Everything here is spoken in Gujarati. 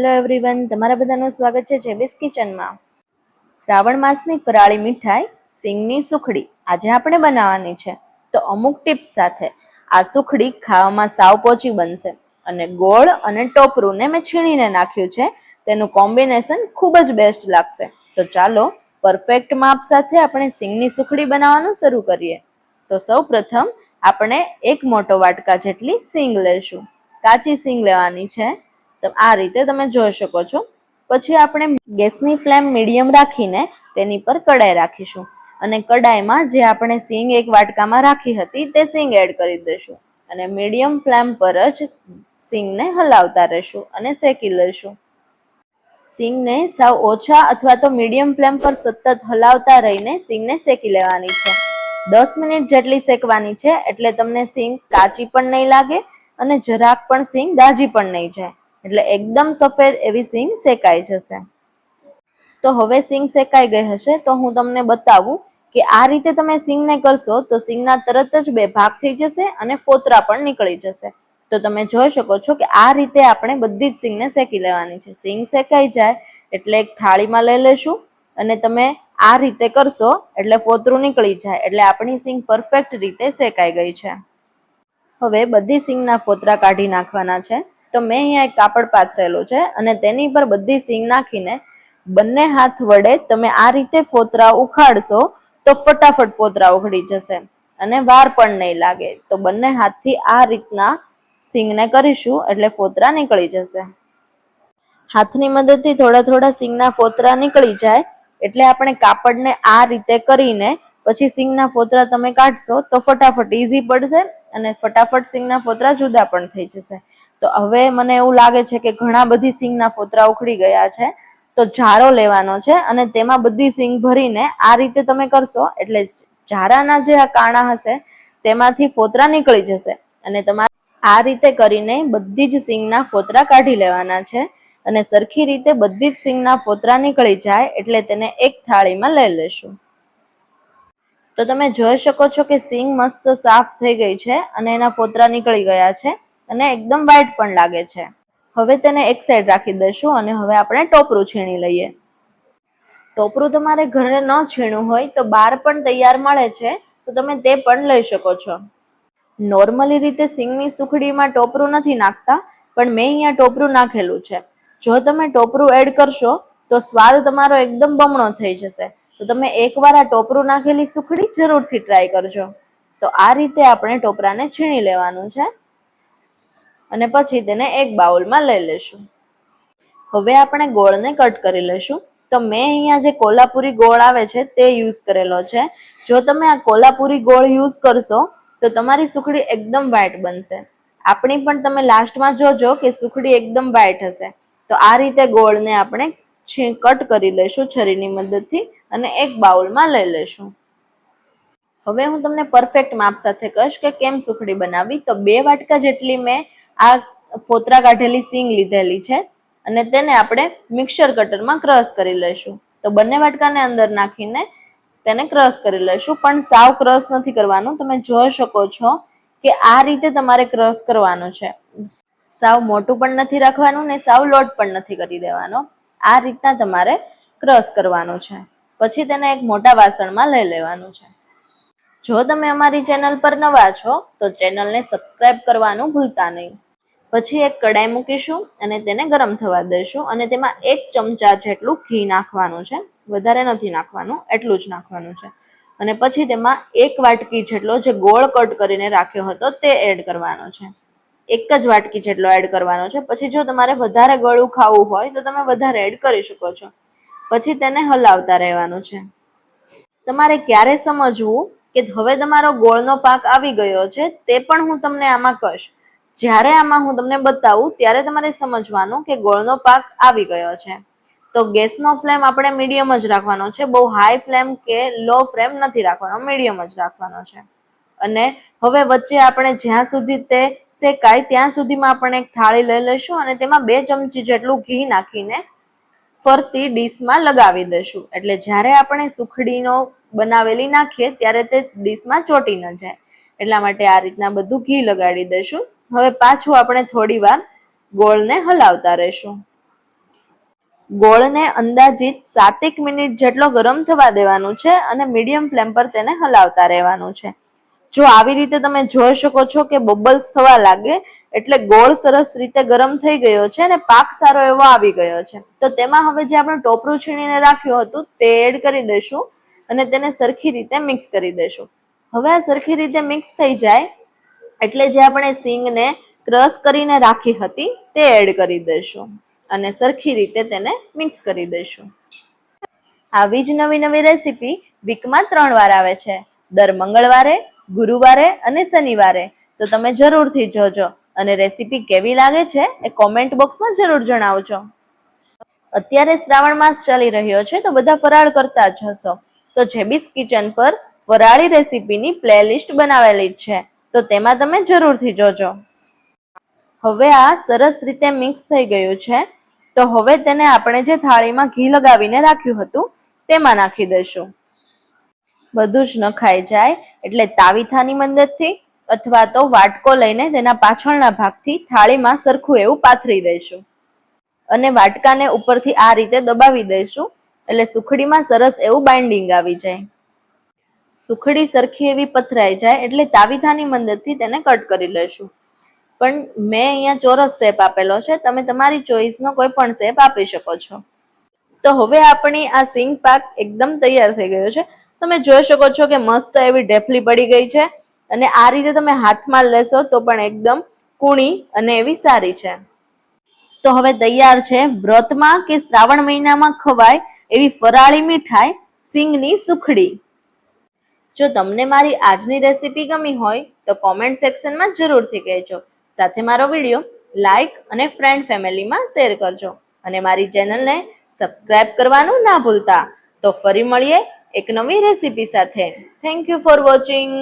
હેલો એવરીવન તમારા બધાનું સ્વાગત છે જેબીસ કિચનમાં શ્રાવણ માસની ફરાળી મીઠાઈ, સિંગની સુખડી આજે આપણે બનાવવાની છે. તો અમુક ટિપ્સ સાથે, આ સુખડી ખાવામાં સાવ પોચી બનશે અને ગોળ અને ટોપરુંને મેં છીણીને નાખ્યું છે. તેનું કોમ્બિનેશન ખૂબ જ બેસ્ટ લાગશે. તો ચાલો પરફેક્ટ માપ સાથે આપણે સિંગની સુખડી બનાવવાનું શરૂ કરીએ. તો સૌ પ્રથમ, આપણે એક મોટો વાટકા જેટલી સિંગ લઈશું. કાચી સિંગ લેવાની છે. આ રીતે તમે જોઈ શકો છો. પછી આપણે ગેસની ફ્લેમ મીડિયમ રાખીને તેની પર કડાઈ રાખીશું. અને કડાઈમાં જે આપણે સિંગ એક વાટકામાં રાખી હતી તે સિંગ એડ કરી દઈશું. અને મીડિયમ ફ્લેમ પર જ સિંગને હલાવતા રહેશું અને શેકી લઈશું. સિંગને સાવ ઓછા અથવા તો મીડિયમ ફ્લેમ પર સતત હલાવતા રહીને સિંગને શેકી લેવાની છે. દસ મિનિટ જેટલી શેકવાની છે એટલે તમને સિંગ કાચી પણ નહીં લાગે અને જરાક પણ સિંગ દાજી પણ નહીં જાય. એટલે એકદમ સફેદ એવી સિંગ શેકાઈ જશે. તો હવે સિંગ શેકાઈ ગઈ હશે, તો હું તમને બતાવું કે આ રીતે તમે સિંગને કરશો, તો સિંગના તરત જ બે ભાગ થઈ જશે અને ફોતરા પણ નીકળી જશે. તો તમે જોઈ શકો છો કે આ રીતે આપણે બધી જ સિંગને શેકી લેવાની છે. સિંગ શેકાઈ જાય એટલે એક થાળીમાં લઈ લેશું અને તમે આ રીતે કરશો એટલે ફોતરું નીકળી જાય એટલે આપણી સિંગ પરફેક્ટ રીતે શેકાઈ ગઈ છે. હવે બધી સિંગના ફોતરા કાઢી નાખવાના છે. તો મેં અહીંયા એક કાપડ પાથરેલું છે અને તેની પર બધી સિંગ નાખીને બંને હાથ વડે તમે આ રીતે ફોતરા ઉખાડશો તો ફટાફટ ફોતરા ઉખડી જશે. અને વાર પણ નહીં લાગે. તો બંને હાથથી આ રીતના સિંગને કરીશું એટલે ફોતરા નીકળી જશે. હાથની મદદથી થોડા થોડા સિંગના ફોતરા નીકળી જાય એટલે આપણે કાપડને આ રીતે કરીને પછી સિંગના ફોતરા તમે કાઢશો તો ફટાફટ ઈઝી પડશે અને ફટાફટ સિંગના ફોતરા જુદા પણ થઈ જશે. તો હવે મને એવું લાગે છે કે ઘણા બધી સિંગના ફોતરા ઉખડી ગયા છે, તો જારો લેવાનો છે અને તેમાં બધી સિંગ ભરીને આ રીતે તમે કરશો એટલે જારાના જે આ કાણા હશે તેમાંથી ફોતરા નીકળી જશે અને તમારે આ રીતે કરીને બધી જ સિંગના ફોતરા કાઢી લેવાના છે અને સરખી રીતે બધી જ સિંગના ફોતરા નીકળી જાય એટલે તેને એક થાળીમાં લઈ લેશું. તો તમે જોઈ શકો છો કે સિંગ મસ્ત સાફ થઈ ગઈ છે અને એના ફોતરા નીકળી ગયા છે અને એકદમ વ્હાઈટ પણ લાગે છે. હવે તેને એક સાઈડ રાખી દઈશું અને હવે આપણે ટોપરું છીણી લઈએ. ટોપરું તમારે ઘરે ન છીણું હોય તો બહાર પણ તૈયાર મળે છે, તો તમે તે પણ લઈ શકો છો. નોર્મલી રીતે સિંગની સુખડીમાં ટોપરું નથી નાખતા, પણ મેં અહીંયા ટોપરું નાખેલું છે. જો તમે ટોપરું એડ કરશો, તો સ્વાદ તમારો એકદમ બમણો થઈ જશે. તો તમે એકવાર આ ટોપરું નાખેલી સુખડી જરૂરથી ટ્રાય કરજો. તો આ રીતે આપણે ટોપરાને છીણી લેવાનું છે. અને પછી તેને એક બાઉલમાં લઈ લેશું. હવે આપણે ગોળને કટ કરી લેશું. તો મેં અહીંયા જે કોલ્હાપુરી ગોળ આવે છે તે યુઝ કરેલો છે. જો તમે આ કોલ્હાપુરી ગોળ યુઝ કરશો, તો તમારી સુખડી એકદમ વ્હાઈટ બનશે. આપણી પણ તમે લાસ્ટમાં જોજો કે સુખડી એકદમ વ્હાઈટ હશે. તો આ રીતે ગોળને આપણે કટ કરી લઈશું છરીની મદદથી. અને એક બાઉલમાં લઈ લેશું. હવે હું તમને પરફેક્ટ માપ સાથે કહીશ કે કેમ સુખડી બનાવી તો બે વાટકા જેટલી મેં આ ફોતરા કાઢેલી સિંગ લીધેલી છે અને તેને આપણે મિક્સર કટરમાં ક્રશ કરી લઈશું. તો બંને વાટકાને અંદર નાખીને તેને ક્રશ કરી લઈશું. પણ સાવ ક્રશ નથી કરવાનું. તમે જોઈ શકો છો કે આ રીતે તમારે ક્રશ કરવાનું છે. સાવ મોટું પણ નથી રાખવાનું ને સાવ લોટ પણ નથી કરી દેવાનો. આ રીતના તમારે ક્રશ કરવાનું છે. પછી તેને એક મોટા વાસણમાં લઈ લેવાનું છે. જો તમે અમારી ચેનલ પર નવા છો, તો ચેનલને સબસ્ક્રાઇબ કરવાનું ભૂલતા નહીં. પછી એક કડાઈ મૂકીશું અને તેને ગરમ થવા દઈશું અને તેમાં એક ચમચા જેટલું ઘી નાખવાનું છે. વધારે નથી નાખવાનું, એટલું જ નાખવાનું છે. અને પછી તેમાં એક વાટકી જેટલો જે ગોળ કટ કરીને રાખ્યો હતો, તે એડ કરવાનો છે. એક જ વાટકી જેટલો એડ કરવાનો છે. પછી જો તમારે વધારે ગળું ખાવું હોય, તો તમે વધારે એડ કરી શકો છો. પછી તેને હલાવતા રહેવાનું છે. તમારે ક્યારે સમજવું કે હવે તમારો ગોળનો પાક આવી ગયો છે તે પણ હું તમને આમાં કહીશ. જ્યારે આમાં હું તમને બતાવું ત્યારે તમારે સમજવાનું કે ગોળનો પાક આવી ગયો છે. તો ગેસનો ફ્લેમ આપણે મીડિયમ જ રાખવાનો છે. બહુ હાઈ ફ્લેમ કે લો ફ્લેમ નથી રાખવાનો, મીડિયમ જ રાખવાનો છે. અને હવે વચ્ચે આપણે જ્યાં સુધી તે શેકાય ત્યાં સુધીમાં આપણે એક થાળી લઈ લઈશું અને તેમાં બે ચમચી જેટલું ઘી નાખીને ફરતી ડીશમાં લગાવી દઈશું. એટલે જ્યારે આપણે સુખડીનો બનાવેલી નાખીએ, ત્યારે તે ડીશમાં ચોટી ન જાય. એટલા માટે આ રીતના બધું ઘી લગાડી દઈશું. હવે પાછું આપણે થોડી વાર ગોળને હલાવતા રહેશું. ગોળને અંદાજિત સાતેક મિનિટ જેટલો ગરમ થવા દેવાનું છે અને મીડિયમ ફ્લેમ પર તેને હલાવતા રહેવાનું છે. જો આવી રીતે તમે જોઈ શકો છો કે બબલ્સ થવા લાગે એટલે ગોળ સરસ રીતે ગરમ થઈ ગયો છે અને પાક સારો એવો આવી ગયો છે. તો તેમાં હવે જે આપણે ટોપરું છીણીને રાખ્યું હતું તે એડ કરી દઈશું અને તેને સરખી રીતે મિક્સ કરી દઈશું. હવે આ સરખી રીતે મિક્સ થઈ જાય એટલે જે આપણે સિંગને ક્રશ કરીને રાખી હતી તે એડ કરી દઈશું અને સરખી રીતે તેને મિક્સ કરી દઈશું. આવી જ નવી નવી રેસીપી વીકમાં ત્રણ વાર આવે છે. દર મંગળવારે, ગુરુવારે અને શનિવારે. તો તમે જરૂરથી જોજો. અને રેસીપી કેવી લાગે છે એ કોમેન્ટ બોક્સમાં જરૂર જણાવજો. અત્યારે શ્રાવણ માસ ચાલી રહ્યો છે તો બધા ફરાળ કરતા જ હશો. તો જેબીસ કિચન પર ફરાળી રેસીપીની પ્લેલિસ્ટ બનાવેલી જ છે. તો તેમાં તમે જરૂરથી જોજો. હવે આ સરસ રીતે મિક્સ થઈ ગયું છે. તો હવે તેને આપણે જે થાળીમાં ઘી લગાવીને રાખ્યું હતું તેમાં નાખી દઈશું. બધું જ નખાઈ જાય એટલે તાવીથાની મદદથી અથવા તો વાટકો લઈને તેના પાછળના ભાગથી થાળીમાં સરખું એવું પાથરી દઈશું. અને વાટકાને ઉપરથી આ રીતે દબાવી દઈશું, એટલે સુખડીમાં સરસ એવું બાઇન્ડિંગ આવી જાય. સુખડી સરખી એવી પથરાઈ જાય, એટલે તાવીથાની મદદથી તેને કટ કરી લઈશું. પણ મેં અહીંયા ચોરસ શેપ આપેલો છે, તમે તમારી ચોઈસનો કોઈ પણ શેપ આપી શકો છો. તો હવે આપણી આ સિંગ પાક એકદમ તૈયાર થઈ ગયો છે. તમે જોઈ શકો છો કે મસ્ત એવી ઢેફલી પડી ગઈ છે. અને આ રીતે તમે હાથમાં લેશો તો પણ એકદમ કૂણી અને એવી સારી છે. તો હવે તૈયાર છે વ્રતમાં કે શ્રાવણ મહિનામાં ખવાય એવી ફરાળી મીઠાઈ સિંગની સુખડી. જો તમને મારી આજની રેસીપી ગમી હોય તો કોમેન્ટ સેક્શનમાં જરૂરથી કહેજો. સાથે મારો વીડિયો લાઈક અને ફ્રેન્ડ ફેમિલીમાં શેર કરજો. અને મારી ચેનલને સબસ્ક્રાઇબ કરવાનું ના ભૂલતા. તો ફરી મળીએ એક નવી રેસીપી સાથે. Thank you for watching